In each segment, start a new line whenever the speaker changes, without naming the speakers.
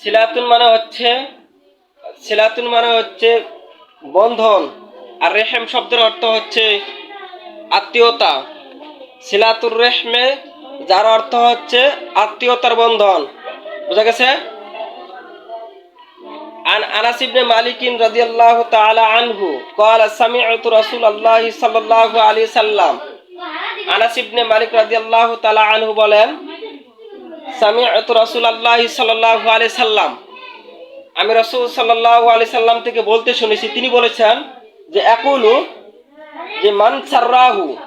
সিলাতুন মানে হচ্ছে সিলাতুন মানে হচ্ছে বন্ধন আর রেহেম শব্দের অর্থ হচ্ছে আত্মীয়তা সিলাতুর রেহমে যার অর্থ হচ্ছে আত্মীয়তার বন্ধন বুঝা গেছে عن انس بن مالك رضي الله تعالى عنه قال سمعت رسول الله صلى الله عليه وسلم আনাস ইবনে মালিক রাদিয়াল্লাহু তাআলা আনহু বলেন সামিআতু রাসূলুল্লাহি সাল্লাল্লাহু আলাইহি সাল্লাম। আমি রাসূল সাল্লাল্লাহু আলাইহি সাল্লাম থেকে বলতে শুনেছি, তিনি বলেছেন যে একুলু যে মান সাররাহু,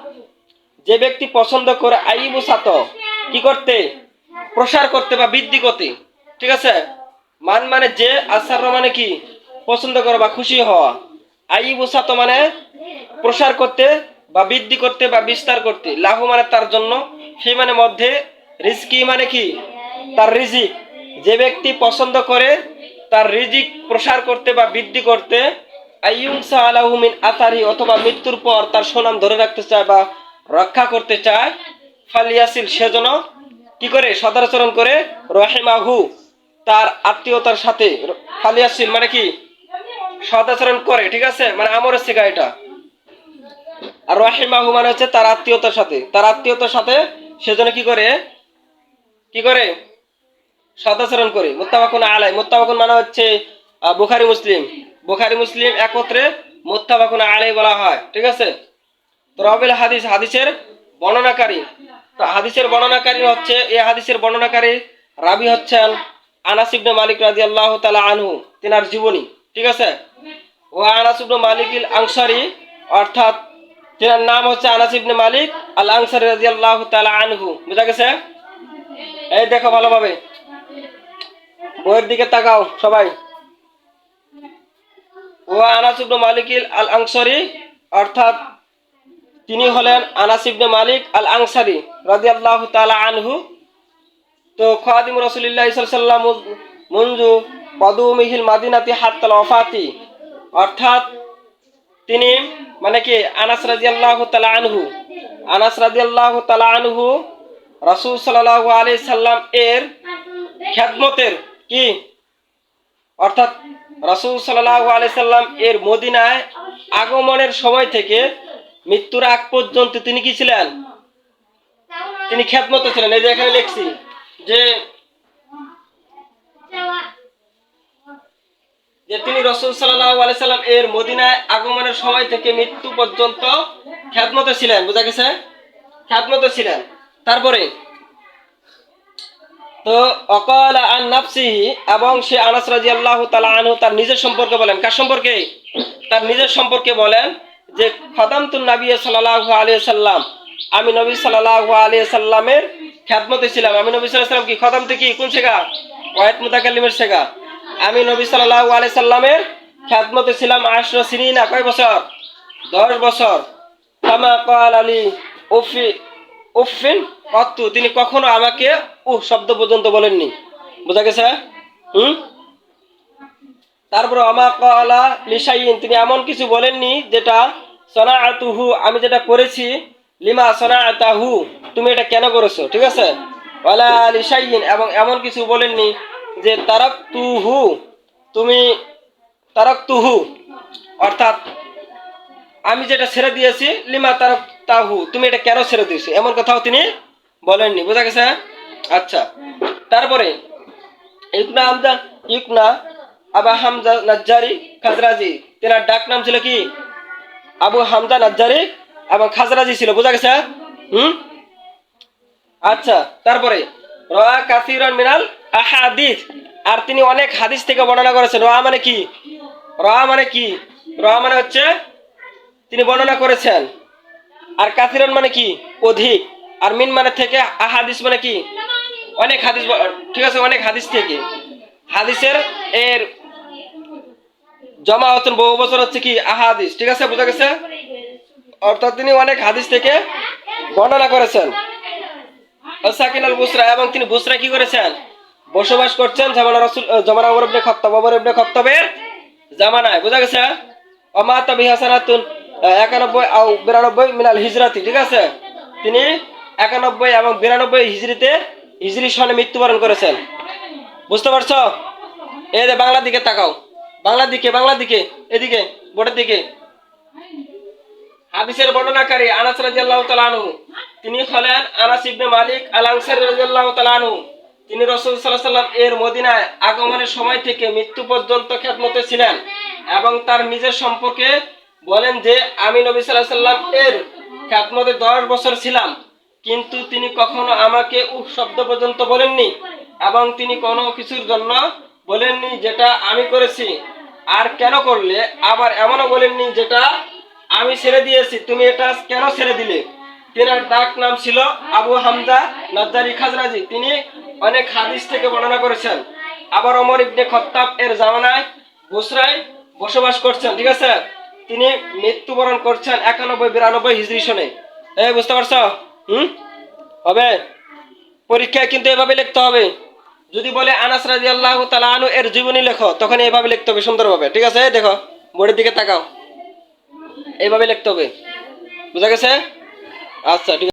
যে ব্যক্তি পছন্দ করে আইবু সাত, কি করতে? প্রসার করতে বা বৃদ্ধি করতে। ঠিক আছে? মান মানে যে আসার মানে কি? পছন্দ করা বা খুশি হওয়া। আইবু সাত মানে প্রসার করতে বা বৃদ্ধি করতে বা বিস্তার করতে। লাহু মানে তার জন্য সেই মানে মধ্যে রিজকি মানে কি? তার রিজিক। যে ব্যক্তি পছন্দ করে, তার রিজিক প্রসার করতে বা বৃদ্ধি করতে আলাহুমিন আতারি অথবা মৃত্যুর পর তার সুনাম ধরে রাখতে চায় বা রক্ষা করতে চায়, ফালিয়াসিল সেজন্য কি করে? সদাচরণ করে। রহেমাহু, তার আত্মীয়তার সাথে ফালিয়াসিল মানে কি? সদাচরণ করে, ঠিক আছে? মানে আমরের শেখা এটা। আর রহিমাহু মানে হচ্ছে তার আত্মীয়তার সাথে। তার আত্মীয়তার সাথে সেজন্য কি করে? কি করে? সদাচরণ করে। মোত্তাবাকুন আলাই। মোত্তাবাকুন মানে হচ্ছে বুখারি, মুসলিম। বুখারি, মুসলিম একত্রে মোত্তাবাকুন আলাই বলা হয়। ঠিক আছে? তো রবিল হাদিস হাদিসের বর্ণনাকারী। তো হাদিসের বর্ণনাকারী হচ্ছে, এই হাদিসের বর্ণনাকারী রাবি হচ্ছেন আনাস ইবনে মালিক রাদিয়াল্লাহু তাআলা আনহু, তিনার জীবনী। ঠিক আছে? ও আনাস ইবনে মালিকিল আংসারি অর্থাৎ তিনার নাম হচ্ছে আনাস ইবনে মালিক আল আনসারি রাদিয়াল্লাহু তাআলা আনহু। বুঝা গেছে? এই দেখো ভালোভাবে। বইয়ের দিকে তাকাও সবাই। ও আনাস ইবনে মালিকিল আল আনসারি অর্থাৎ তিনি হলেন আনাস ইবনে মালিক আল আনসারি রাদিয়াল্লাহু তাআলা আনহু। তো খাদিম রাসূলুল্লাহ সাল্লাল্লাহু মুনজু কদুমিহিল মাদিনাতি হাত্তাল ওয়াফাতি। অর্থাৎ তিনি মানে কি আনাস রাদিয়াল্লাহু তাআলা আনহু। আনাস রাদিয়াল্লাহু তাআলা আনহু রাসূল সাল্লাল্লাহু আলাইহি সাল্লাম এর খ্যাতমতের কি? অর্থাৎ রাসূল সাল্লাল্লাহু আলাইহি সাল্লাম এর মদিনায় আগমনের সময় থেকে মৃত্যুর আগ পর্যন্ত তিনি কি ছিলেন? তিনি খ্যাতমত ছিলেন। এই যে এখানে লিখছি যে যে তিনি রসুল আলাইহি সাল্লাম এর মদিনায় আগমনের সময় থেকে মৃত্যু পর্যন্ত খ্যাতমতে ছিলেন। বোঝা গেছে? খ্যাতমতে ছিলেন। তারপরে, তো অকাল আন নাফসিহি এবং সে আনাস রাদিয়াল্লাহু তাআলা আনহু তার নিজের সম্পর্কে বলেন। কার সম্পর্কে? তার নিজের সম্পর্কে বলেন যে, খদামতুন নবী সাল্লাল্লাহু আলাইহি সাল্লাম আমি নবী সাল্লাল্লাহু আলাইহি সাল্লামের খ্যাতমতে ছিলাম। আমি নবী সাল্লাম কি? খদামতে কি কোন শেখা? ওয়াহিদ মুতাকাল্লিমের শেখা। আমি নবী সাল্লাল্লাহু আলাইহি সাল্লামের খ্যাতমতে ছিলাম আশরা সিনিনা। কয় বছর? দশ বছর। কামা কাল আলী উফি উফিন কত্তু তিনি কখনো আমাকে উহ শব্দ পর্যন্ত বলেননি। বোঝা গেছে? হুম? তারপর আমা কলা লিসাইন তিনি এমন কিছু বলেননি যেটা সনা আতুহু আমি যেটা করেছি, লিমা সনা আতাহু তুমি এটা কেন করেছ? ঠিক আছে? ওয়ালা লিসাইন এবং এমন কিছু বলেননি যে তারক তুহু তুমি তারক তুহু অর্থাৎ আমি যেটা ছেড়ে দিয়েছি, লিমা তারক তাহু, তুমি এটা কেন ছেড়ে দিয়েছ? এমন কথাও তিনি বলেননি, বোঝা গেছে? আচ্ছা তারপরে ইকনা হামজা ইকনা আবা হামজা নাজ্জারি খাজরাজি, তেনার ডাক নাম ছিল কি? আবু হামজা নাজ্জারি এবং খাজরাজি ছিল, বোঝা গেছে? হুম? আচ্ছা তারপরে, রয়া কাসিরন মিনাল আহাদিস, আর তিনি অনেক হাদিস থেকে বর্ণনা করেছেন। রয়া মানে কি? রয়া মানে কি? রয়া মানে হচ্ছে, তিনি বর্ণনা করেছেন আর কাসিরন মানে কি? অধিক। আর মিন মানে থেকে আহাদিস মানে কি? অনেক হাদিস ঠিক আছে, অনেক হাদিস থেকে। হাদিসের এর জমা হচ্ছেন বহু বছর হচ্ছে কি? আহাদিস। ঠিক আছে, বোঝা গেছে? অর্থাৎ তিনি অনেক হাদিস থেকে বর্ণনা করেছেন। সাকিন আল বুসরা এবং তিনি বুসরা কি করেছেন? বসবাস করছেন জামানা রসুল জামানা ওমর ইবনে খাত্তাব। ওমর ইবনে খাত্তাবের জামানায়। বোঝা গেছে? অমাতা বিহাসানাতুন একানব্বই বিরানব্বই মিনাল হিজরাতি, ঠিক আছে? তিনি একানব্বই এবং বিরানব্বই হিজরিতে হিজরি সনে মৃত্যুবরণ করেছেন। বুঝতে পারছ? এই যে বাংলার দিকে তাকাও। বাংলার দিকে বাংলার দিকে, এদিকে, বোর্ডের দিকে। হাদিসের বর্ণনাকারী আনাস রাদিয়াল্লাহু তাআলা আনহু। তিনি হলেন আনাস ইবনে মালিক আল আনসারী রাদিয়াল্লাহু তাআলা আনহু। তিনি রাসূল আলাইহি সাল্লাম এর মদিনায় আগমনের সময় থেকে মৃত্যু পর্যন্ত খেদমতে ছিলেন এবং তার নিজের সম্পর্কে বলেন যে, আমি নবী আলাইহি সাল্লাম এর খেদমতে দশ বছর ছিলাম, কিন্তু তিনি কখনো আমাকে উফ শব্দ পর্যন্ত বলেননি এবং তিনি কোনো কিছুর জন্য বলেননি যেটা আমি করেছি। আর কেন করলে? আবার এমনও বলেননি যেটা আমি ছেড়ে দিয়েছি। তুমি এটা কেন ছেড়ে দিলে? তেনার ডাক নাম ছিল আবু হামদা নজ্জারি খাজরাজি। তিনি অনেক হাদিস থেকে বর্ণনা করেছেন। আবার অমর ইবনে খত্তাব এর জামানায় বুসরায় বসবাস করছেন। ঠিক আছে? তিনি মৃত্যুবরণ করছেন একানব্বই, বিরানব্বই হিজড়ি সনে। এই বুঝতে পারছ? হুম? হবে? পরীক্ষায় কিন্তু এভাবে লিখতে হবে। যদি বলে আনাস রাজি আল্লাহ তালা আনু এর জীবনী লেখো, তখন এভাবে লিখতে হবে সুন্দরভাবে। ঠিক আছে? দেখো, বোর্ডের দিকে তাকাও। এইভাবে লিখতে হবে। বুঝা গেছে? আচ্ছা ঠিক